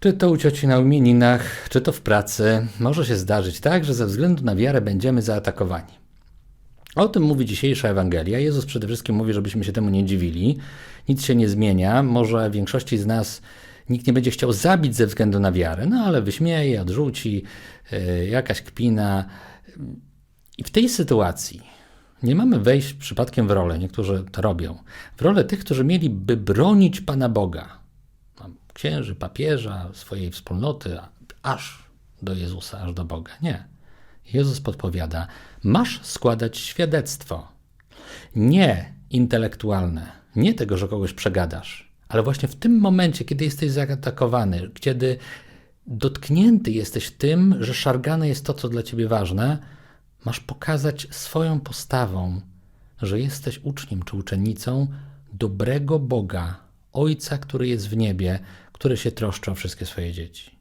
Czy to u cioci na imieninach, czy to w pracy, może się zdarzyć tak, że ze względu na wiarę będziemy zaatakowani. O tym mówi dzisiejsza Ewangelia. Jezus przede wszystkim mówi, żebyśmy się temu nie dziwili. Nic się nie zmienia. Może większości z nas nikt nie będzie chciał zabić ze względu na wiarę, no ale wyśmieje, odrzuci, yy, jakaś kpina. I w tej sytuacji nie mamy wejść przypadkiem w rolę, niektórzy to robią, w rolę tych, którzy mieliby bronić Pana Boga, księży, papieża, swojej wspólnoty, aż do Jezusa, aż do Boga. Nie. Jezus podpowiada, masz składać świadectwo. Nie intelektualne, nie tego, że kogoś przegadasz, ale właśnie w tym momencie, kiedy jesteś zaatakowany, kiedy dotknięty jesteś tym, że szargane jest to, co dla ciebie ważne, masz pokazać swoją postawą, że jesteś uczniem czy uczennicą dobrego Boga, Ojca, który jest w niebie, który się troszczy o wszystkie swoje dzieci.